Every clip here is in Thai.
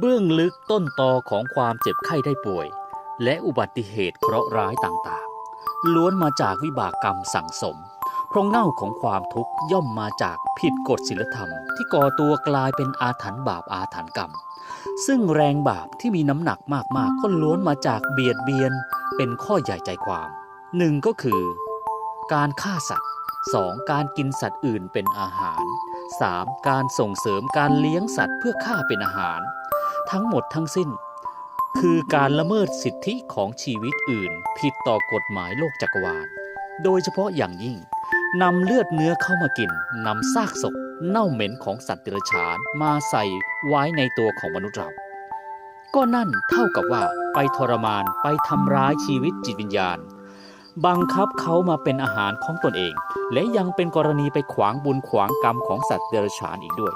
เบื้องลึกต้นตอของความเจ็บไข้ได้ป่วย และอุบัติเหตุเคราะห์ร้ายต่างๆ ล้วนมาจากวิบากกรรมสั่งสม เพราะเง่าของความทุกข์ย่อมมาจากผิดกฎศีลธรรม ที่ก่อตัวกลายเป็นอาถรรพ์บาปอาถรรพ์กรรม ซึ่งแรงบาปที่มีน้ำหนักมากๆ ก็ล้วนมาจากเบียดเบียน เป็นข้อใหญ่ใจความหนึ่งก็คือ การฆ่าสัตว์ 2. การกินสัตว์อื่นเป็นอาหาร 3. การส่งเสริมการเลี้ยงสัตว์เพื่อฆ่าเป็นอาหาร ทั้งหมดทั้งสิ้น คือการละเมิดสิทธิของชีวิตอื่น ผิดต่อกฎหมายโลกจักรวาล โดยเฉพาะอย่างยิ่งนำเลือดเนื้อเข้ามากินนำซากศพเน่าเหม็นของสัตว์เดรัจฉานมาใส่ไว้ในตัวของมนุษย์เรา ก็นั่นเท่ากับว่าไปทรมานไปทำร้ายชีวิตจิตวิญญาณ บังคับเขามาเป็นอาหารของตนเอง และยังเป็นกรณีไปขวางบุญขวางกรรมของสัตว์เดรัจฉานอีกด้วย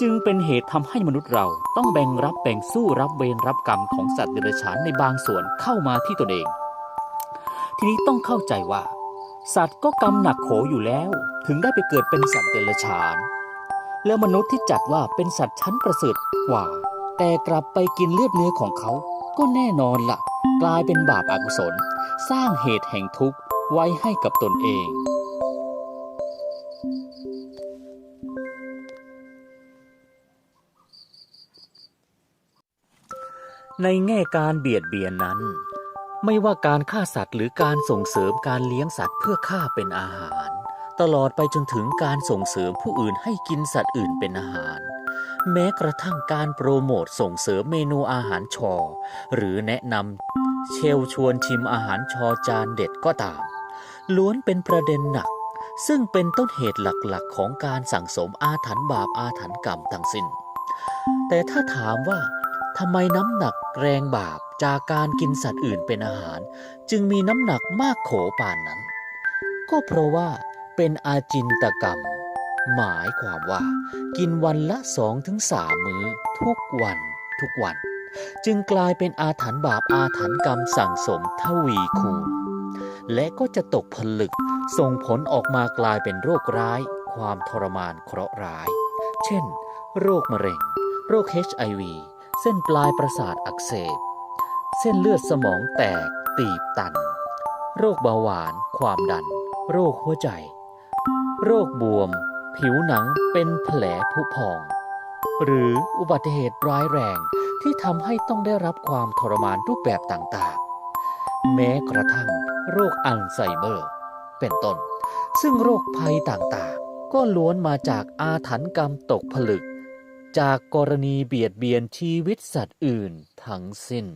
จึงเป็นเหตุทำให้มนุษย์เราต้องแบ่งรับแบ่งสู้รับเวรรับกรรมของสัตว์เดรัจฉานในบางส่วนเข้ามาที่ตนเอง ทีนี้ต้องเข้าใจว่า สัตว์ก็กรรมหนักโขอยู่แล้ว ถึงได้ไปเกิดเป็นสัตว์เดรัจฉาน แล้วมนุษย์ที่จัดว่าเป็นสัตว์ชั้นประเสริฐกว่า แต่กลับไปกินเลือดเนื้อของเขา ก็แน่นอนละ่ะ กลายเป็นบาปอากุศล สร้างเหตุแห่งทุกข์ไว้ให้กับตนเอง ในแง่การเบียดเบียนนั้น ไม่ว่าการฆ่าสัตว์หรือการส่งเสริมการเลี้ยงสัตว์เพื่อฆ่าเป็นอาหาร ตลอดไปจนถึงการส่งเสริมผู้อื่นให้กินสัตว์อื่นเป็นอาหาร แม้กระทั่งการโปรโมทส่งเสริมเมนูอาหารชอ หรือแนะนำเชลชวนชิมอาหารชอจานเด็ดก็ตาม ล้วนเป็นประเด็นหนัก ซึ่งเป็นต้นเหตุหลักๆ ของการสั่งสมอาถรรพ์บาปอาถรรพ์กรรมทั้งสิ้นแต่ถ้าถามว่า ทำไมน้ำหนักแรงบาปจากการกินสัตว์อื่นเป็นอาหาร จึงมีน้ำหนักมากโขป่านนั้น ก็เพราะว่าเป็นอาจินตกรรม หมายความว่า กินวันละสองถึงสามมื้อ ทุกวันทุกวัน จึงกลายเป็นอาถรรพ์บาปอาถรรพ์กรรมสั่งสมทวีคูณ และก็จะตกผลึกส่งผลออกมากลายเป็นโรคร้าย ความทรมานเคราะห์ร้าย เช่น โรคมะเร็ง โรค HIV เส้นปลายประสาทอักเสบ เส้นเลือดสมองแตก ตีบตัน โรคเบาหวาน ความดัน โรคหัวใจ โรคบวม ผิวหนังเป็นแผลผุพอง หรืออุบัติเหตุร้ายแรงที่ทำให้ต้องได้รับความทรมานรูปแบบต่างๆ แม้กระทั่งโรคอัลไซเมอร์ เป็นต้น ซึ่งโรคภัยต่างๆ ก็ล้วนมาจากอาถรรพ์กรรมตกผลึก จากกรณีเบียดเบียนชีวิตสัตว์อื่นทั้งสิ้น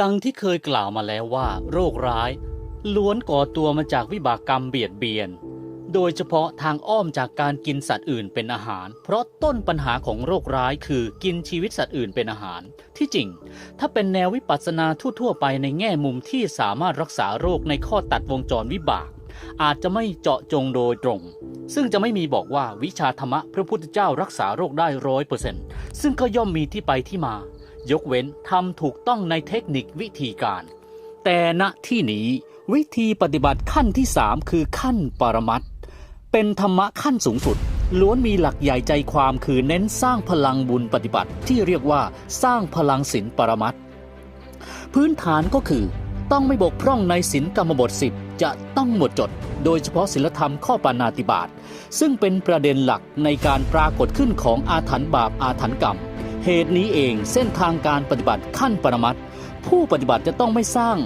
ดังที่เคยกล่าวมาแล้วว่า โรคร้าย ล้วนก่อตัวมาจากวิบากกรรมเบียดเบียน โดยเฉพาะทางอ้อมจากการกินสัตว์อื่นเป็นอาหาร เพราะต้นปัญหาของโรคร้ายคือกินชีวิตสัตว์อื่นเป็นอาหาร ที่จริง ถ้าเป็นแนววิปัสสนาทั่ว ๆ ไปในแง่มุมที่สามารถรักษาโรคในข้อตัดวงจรวิบาก อาจจะไม่เจาะจงโดยตรง ซึ่งจะไม่มีบอกว่าวิชาธรรมะพระพุทธเจ้ารักษาโรคได้ร้อยเปอร์เซ็นต์ซึ่งก็ย่อมมีที่ไปที่มา ยกเว้นทำถูกต้องในเทคนิควิธีการ แต่ณที่นี้ วิธีปฏิบัติขั้นที่ 3 คือขั้นปรมัตถ์ เป็นธรรมะขั้นสูงสุด ล้วนมีหลักใหญ่ใจความคือเน้นสร้างพลังบุญปฏิบัติ ที่เรียกว่าสร้างพลังศีลปรมัตพื้นฐานก็คือ ต้องไม่บกพร่องในศีลกรรมบทสิบจะต้องหมดจด โดยเฉพาะศีลธรรมข้อปานาติบาตซึ่งเป็นประเด็นหลักในการปรากฏขึ้นของอาถรรพ์บาปอาถรรพ์กรรม เหตุนี้เองเส้นทางการปฏิบัติขั้นปรมัตผู้ปฏิบัติจะต้องไม่สร้าง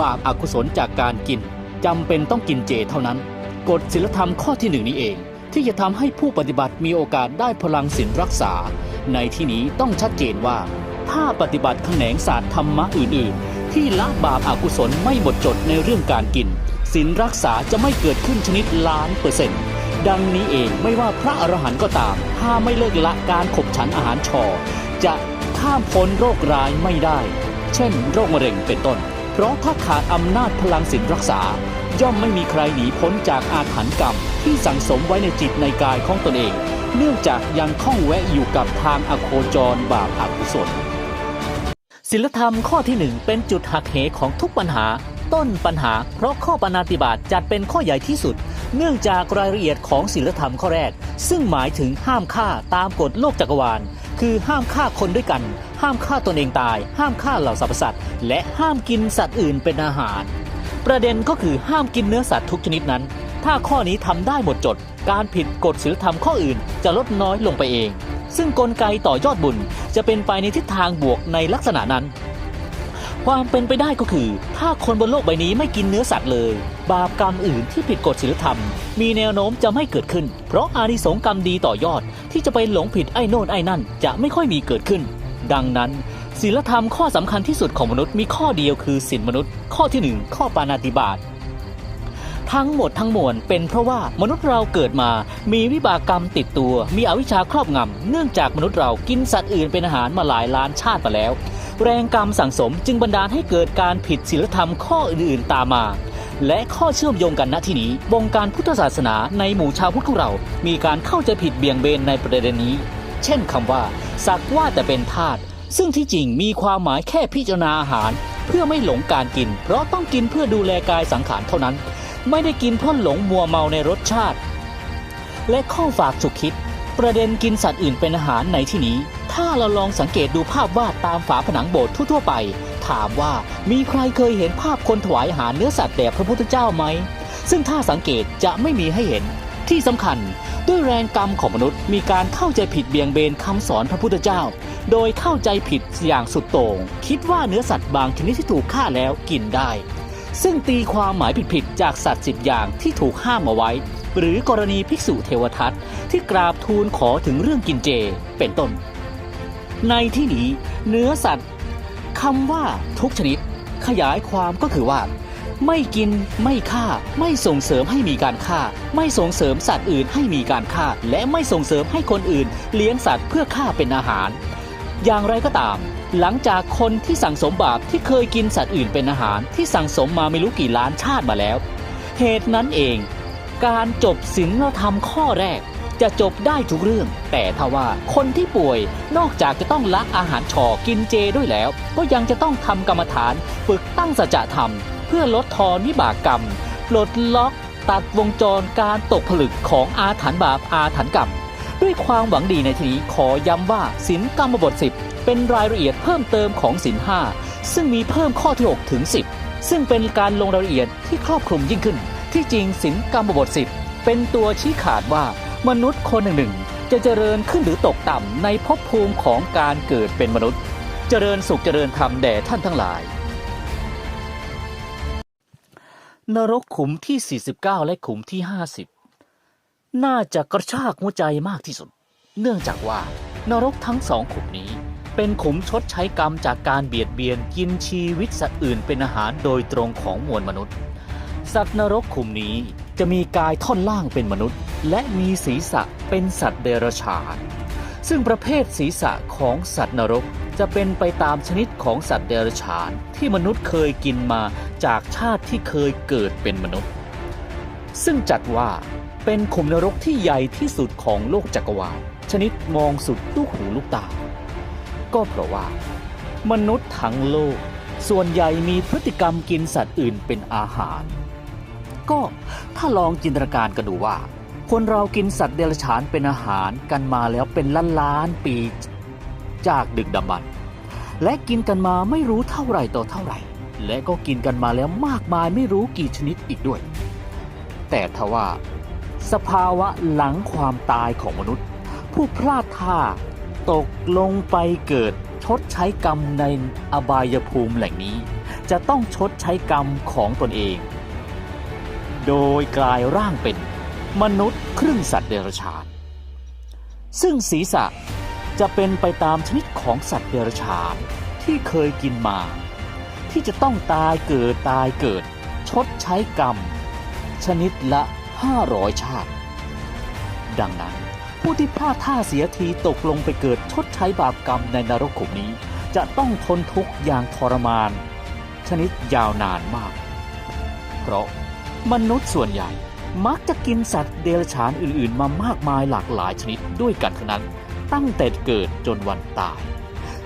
บาปอากุศลจากการกินจำเป็นต้องกินเจเท่านั้น กฎศีลธรรมข้อที่หนึ่งนี้เอง ที่จะทำให้ผู้ปฏิบัติมีโอกาสได้พลังศีลรักษา ในที่นี้ต้องชัดเจนว่า ถ้าปฏิบัติแขนงศาสตร์ธรรมะอื่น ๆ ที่ละบาปอากุศลไม่หมดจดในเรื่องการกินศีลรักษาจะไม่เกิดขึ้นชนิดล้านเปอร์เซ็นต์ดังนี้เองไม่ว่าพระอรหันต์ก็ตาม ถ้าไม่เลิกละการขบฉันอาหารชอ จะข้ามพ้นโรคร้ายไม่ได้ เช่น โรคมะเร็งเป็นต้น เพราะถ้าขาดอำนาจพลังศีลรักษา ย่อมไม่มีใครหนีพ้นจากอาถรรพ์กรรมที่สังสมไว้ในจิตในกายของตนเอง เนื่องจากยังข้องแวะอยู่กับทางอโคจรบาปอกุศลศีลธรรมข้อที่หนึ่งเป็นจุดหักเหของทุกปัญหา ต้นปัญหา เพราะข้อปณาติบาตจัดเป็นข้อใหญ่ที่สุด เนื่องจากรายละเอียดของศีลธรรมข้อแรก ซึ่งหมายถึงห้ามฆ่าตามกฎโลกจักรวาล คือห้ามฆ่าคนด้วยกัน ห้ามฆ่าตนเองตาย ห้ามฆ่าเหล่าสรรพสัตว์และห้ามกินสัตว์อื่นเป็นอาหาร ประเด็นก็คือห้ามกินเนื้อสัตว์ทุกชนิดนั้น ถ้าข้อนี้ทำได้หมดจด การผิดกฎศีลธรรมข้ออื่นจะลดน้อยลงไปเอง ซึ่งกลไกต่อยอดบุญจะเป็นไปในทิศทางบวกในลักษณะนั้น ความเป็นไปได้ก็คือ ถ้าคนบนโลกใบนี้ไม่กินเนื้อสัตว์เลย บาปกรรมอื่นที่ผิดกฎศีลธรรม มีแนวโน้มจะไม่เกิดขึ้น เพราะอานิสงส์กรรมดีต่อยอดที่จะไปหลงผิดไอ้โน่นไอ้นั่น จะไม่ค่อยมีเกิดขึ้น ดังนั้น ศีลธรรมข้อสำคัญที่สุดของมนุษย์มีข้อเดียวคือศีลมนุษย์ ข้อที่หนึ่งข้อปานาติบาตทั้งหมดทั้งมวลเป็นเพราะว่ามนุษย์เราเกิดมามีวิบากกรรมติดตัว มีอวิชชาครอบงำเนื่องจากมนุษย์เรากินสัตว์อื่นเป็นอาหารมาหลายล้านชาติมาแล้ว แรงกรรมสั่งสมจึงบันดาลให้เกิดการผิดศีลธรรมข้ออื่นๆตามมา และข้อเชื่อมโยงกันณที่นี้วงการพุทธศาสนาในหมู่ชาวพุทธของเรา มีการเข้าใจผิดเบี่ยงเบนในประเด็นนี้ เช่นคำว่าสักว่าแต่เป็นทาส ซึ่งที่จริงมีความหมายแค่พิจารณาอาหาร เพื่อไม่หลงการกิน เพราะต้องกินเพื่อดูแลกายสังขารเท่านั้น ไม่ได้กินเพราะหลงมัวเมาในรสชาติ และข้อฝากฉุกคิด ประเด็นกินสัตว์อื่นเป็นอาหารในที่นี้ ถ้าเราลองสังเกตดูภาพวาดตามฝาผนังโบสถ์ทั่วๆไป ถามว่ามีใครเคยเห็นภาพคนถวายอาหารเนื้อสัตว์แด่พระพุทธเจ้าไหม ซึ่งถ้าสังเกตจะไม่มีให้เห็นที่สำคัญ ด้วยแรงกรรมของมนุษย์มีการเข้าใจผิดเบี่ยงเบนคำสอนพระพุทธเจ้า โดยเข้าใจผิดอย่างสุดโต่งคิดว่าเนื้อสัตว์บางชนิดที่ถูกฆ่าแล้วกินได้ ซึ่งตีความหมายผิดๆจากสัตว์สิบอย่างที่ถูกห้ามเอาไว้ หรือกรณีภิกษุเทวทัตที่กราบทูลขอถึงเรื่องกินเจเป็นต้น ในที่นี้เนื้อสัตว์คำว่าทุกชนิด ขยายความก็คือว่าไม่กินไม่ฆ่า ไม่ส่งเสริมให้มีการฆ่า ไม่ส่งเสริมสัตว์อื่นให้มีการฆ่า และไม่ส่งเสริมให้คนอื่น เลี้ยงสัตว์เพื่อฆ่าเป็นอาหาร อย่างไรก็ตาม หลังจากคนที่สั่งสมบาปที่เคยกินสัตว์อื่นเป็นอาหารที่สั่งสมมาไม่รู้กี่ล้านชาติมาแล้ว เหตุนั้นเอง การจบศีลธรรมข้อแรก จะจบได้ทุกเรื่อง แต่ถ้าว่าคนที่ป่วยนอกจากจะต้องละอาหารฉอกินเจด้วยแล้ว ก็ยังจะต้องทำกรรมฐานฝึกตั้งสัจธรรม เพื่อลดทอนวิบากกรรมปลดล็อกตัดวงจรการตกผลึกของอาถรรพ์บาปอาถรรพ์กรรม ด้วยความหวังดีในทีนี้ขอย้ำว่าศีลกรรมบท 10 เป็นรายละเอียดเพิ่มเติมของศีล5ซึ่งมีเพิ่มข้อที่ 6 ถึง 10 ซึ่งเป็นการลงรายละเอียดที่ครอบคลุมยิ่งขึ้น ที่จริงศีลกรรมบท 10 เป็นตัวชี้ขาดว่ามนุษย์คนหนึ่งหนึ่งจะเจริญขึ้นหรือตกต่ำในภพภูมิของการเกิดเป็นมนุษย์ เจริญสุขเจริญธรรมแด่ท่านทั้งหลาย นรกขุมที่ 49 และขุมที่ 50 น่าจะกระชากหัวใจมากที่สุด เนื่องจากว่านรกทั้งสองขุมนี้ เป็นขุมชดใช้กรรมจากการเบียดเบียนกินชีวิตสัตว์อื่นเป็นอาหารโดยตรงของมวลมนุษย์ สัตว์นรกขุมนี้จะมีกายท่อนล่างเป็นมนุษย์ และมีศีรษะเป็นสัตว์เดรัจฉานซึ่งประเภทศีรษะของสัตว์นรกจะเป็นไปตามชนิดของสัตว์เดรัจฉานที่มนุษย์เคยกินมาจากชาติที่เคยเกิดเป็นมนุษย์ ซึ่งจัดว่า เป็นขุมนรกที่ใหญ่ที่สุดของโลกจักรวาล ชนิดมองสุดลูกหูลูกตา ก็เพราะว่า มนุษย์ทั้งโลก ส่วนใหญ่มีพฤติกรรมกินสัตว์อื่นเป็นอาหาร ก็ถ้าลองจินตนาการกันดูว่า คนเรากินสัตว์เดรัจฉานเป็นอาหารกันมาแล้วเป็นล้านล้านปีจากดึกดำบรรพ์และกินกันมาไม่รู้เท่าไหร่ต่อเท่าไหร่ และก็กินกันมาแล้วมากมายไม่รู้กี่ชนิดอีกด้วย แต่ทว่า สภาวะหลังความตายของมนุษย์ ผู้พลาดท่าตกลงไปเกิดชดใช้กรรมในอบายภูมิแหล่งนี้ จะต้องชดใช้กรรมของตนเอง โดยกลายร่างเป็นมนุษย์ครึ่งสัตว์เดรัจฉาน ซึ่งศีรษะจะเป็นไปตามชนิดของสัตว์เดรัจฉานที่เคยกินมา ที่จะต้องตายเกิดตายเกิด ชดใช้กรรม ชนิดละ 500 ชาติ ดังนั้น ผู้ที่พลาดท่าเสียทีตกลงไปเกิดชดใช้บาปกรรมในนรกขุมนี้ จะต้องทนทุกข์อย่างทรมาน ชนิดยาวนานมาก เพราะมนุษย์ส่วนใหญ่มักจะกินสัตว์เดรัจฉานอื่นๆ มามากมายหลากหลายชนิดด้วยกันทั้งนั้น ตั้งแต่เกิดจนวันตาย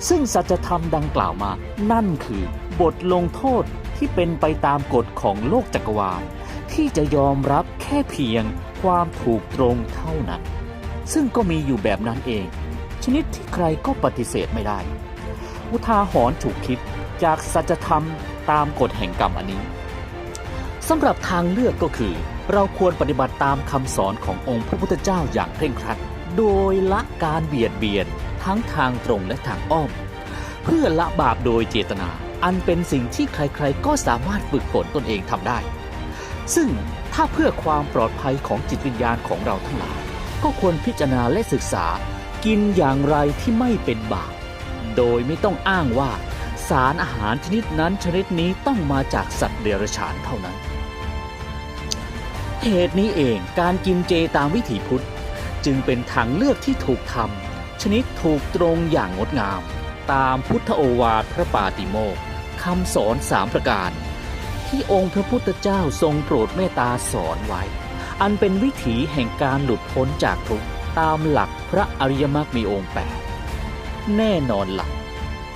ซึ่งสัจธรรมดังกล่าวมา นั่นคือบทลงโทษที่เป็นไปตามกฎของโลกจักรวาล ที่จะยอมรับแค่เพียงความถูกตรงเท่านั้น ซึ่งก็มีอยู่แบบนั้นเอง ชนิดที่ใครก็ปฏิเสธไม่ได้ อุทาหรณ์ถูกคิดจากสัจธรรมตามกฎแห่งกรรมอันนี้สำหรับทางเลือกก็คือ เราควรปฏิบัติตามคำสอนขององค์พระพุทธเจ้าอย่างเคร่งครัด โดยละการเบียดเบียนทั้งทางตรงและทางอ้อม เพื่อละบาปโดยเจตนา อันเป็นสิ่งที่ใครๆก็สามารถฝึกฝนตนเองทำได้ ซึ่งถ้าเพื่อความปลอดภัยของจิตวิญญาณของเราทั้งหลาย ก็ควรพิจารณาและศึกษา กินอย่างไรที่ไม่เป็นบาป โดยไม่ต้องอ้างว่า สารอาหารชนิดนั้นชนิดนี้ต้องมาจากสัตว์เดรัจฉานเท่านั้น เหตุนี้เองการกินเจตามวิถีพุทธ จึงเป็นทางเลือกที่ถูกทำชนิดถูกตรงอย่างงดงาม ตามพุทธโอวาทพระปาติโมกคำสอนสามประการ ที่องค์พระพุทธเจ้าทรงโปรดเมตตาสอนไว้ อันเป็นวิถีแห่งการหลุดพ้นจากทุกข์ตามหลักพระอริยมรรคมีองค์แปดแน่นอนหลัก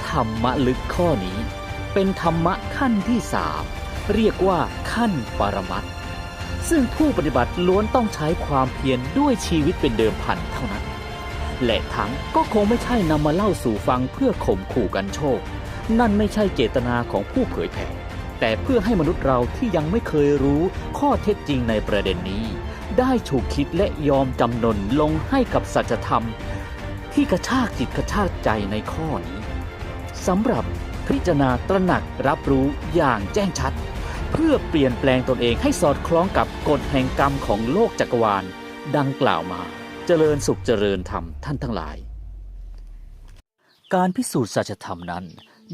ธรรมะลึกข้อนี้ เป็นธรรมะขั้นที่สามเรียกว่าขั้นปรมัตถ์ซึ่งผู้ปฏิบัติล้วนต้องใช้ความเพียรด้วยชีวิตเป็นเดิมพันเท่านั้น และทั้งก็คงไม่ใช่นำมาเล่าสู่ฟังเพื่อข่มขู่กันโชค นั่นไม่ใช่เจตนาของผู้เผยแผ่ แต่เพื่อให้มนุษย์เราที่ยังไม่เคยรู้ข้อเท็จจริงในประเด็นนี้ ได้ถูกคิดและยอมจำนนลงให้กับสัจธรรม ที่กระชากจิตกระชากใจในข้อนี้สำหรับพิจารณาตระหนักรับรู้อย่างแจ้งชัด เพื่อเปลี่ยนแปลงตนเองให้สอดคล้องกับกฎแห่งกรรมของโลกจักรวาล ดังกล่าวมา เจริญสุขเจริญธรรมท่านทั้งหลาย การพิสูจน์สัจธรรมนั้น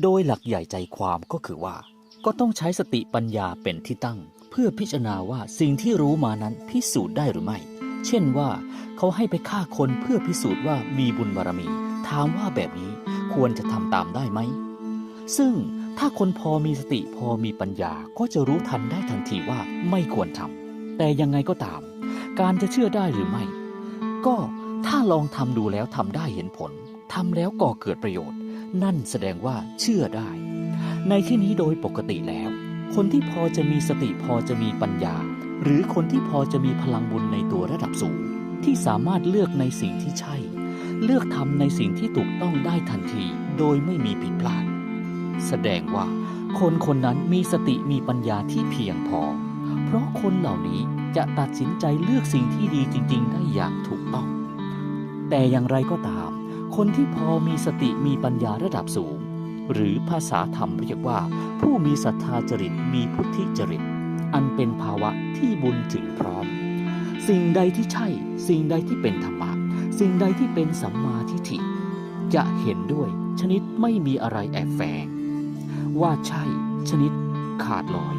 โดยหลักใหญ่ใจความก็คือว่า ก็ต้องใช้สติปัญญาเป็นที่ตั้ง เพื่อพิจารณาว่าสิ่งที่รู้มานั้นพิสูจน์ได้หรือไม่ เช่นว่าเขาให้ไปฆ่าคนเพื่อพิสูจน์ว่ามีบุญบารมี ถามว่าแบบนี้ควรจะทำตามได้ไหม ซึ่งถ้าคนพอมีสติพอมีปัญญาก็จะรู้ทันได้ทันทีว่าไม่ควรทำแต่ยังไงก็ตาม การจะเชื่อได้หรือไม่ ก็ถ้าลองทำดูแล้วทำได้เห็นผลทำแล้วก่อเกิดประโยชน์ นั่นแสดงว่าเชื่อได้ ในที่นี้โดยปกติแล้ว คนที่พอจะมีสติพอจะมีปัญญา หรือคนที่พอจะมีพลังบุญในตัวระดับสูง ที่สามารถเลือกในสิ่งที่ใช่ เลือกทำในสิ่งที่ถูกต้องได้ทันที โดยไม่มีผิดพลาด แสดงว่า คนคนนั้นมีสติมีปัญญาที่เพียงพอ เพราะคนเหล่านี้จะตัดสินใจเลือกสิ่งที่ดีจริง ๆ ได้อย่างถูกต้อง แต่อย่างไรก็ตาม คนที่พอมีสติมีปัญญาระดับสูง หรือภาษาธรรมเรียกว่า ผู้มีศรัทธาจริตมีพุทธิจริต อันเป็นภาวะที่บุญถึงพร้อม สิ่งใดที่ใช่ สิ่งใดที่เป็นธรรมะ สิ่งใดที่เป็นสัมมาทิฏฐิ จะเห็นด้วยชนิดไม่มีอะไรแอบแฝง ว่าใช่ชนิดขาดลอย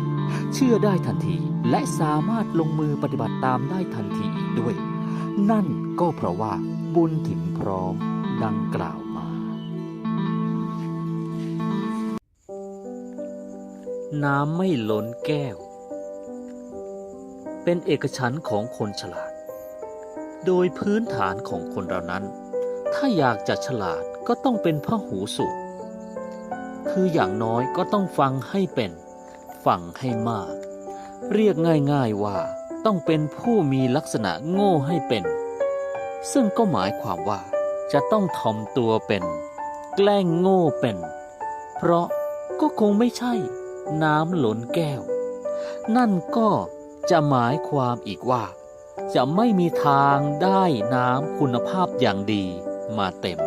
เชื่อได้ทันทีและสามารถลงมือปฏิบัติตามได้ทันทีอีกด้วย นั่นก็เพราะว่าบุญถึงพร้อม ดังกล่าวมา น้ำไม่ล้นแก้ว เป็นเอกฉันของคนฉลาด โดยพื้นฐานของคนเรานั้น ถ้าอยากจะฉลาดก็ต้องเป็นพหูสูตรคืออย่างน้อยก็ต้องฟังให้เป็น ฟังให้มาก เรียกง่ายๆว่าต้องเป็นผู้มีลักษณะโง่ให้เป็น ซึ่งก็หมายความว่า จะต้องทอมตัวเป็น แกล้งโง่เป็น เพราะก็คงไม่ใช่น้ำหล้นแก้ว นั่นก็จะหมายความอีกว่า จะไม่มีทางได้น้ำคุณภาพอย่างดีมาเต็ม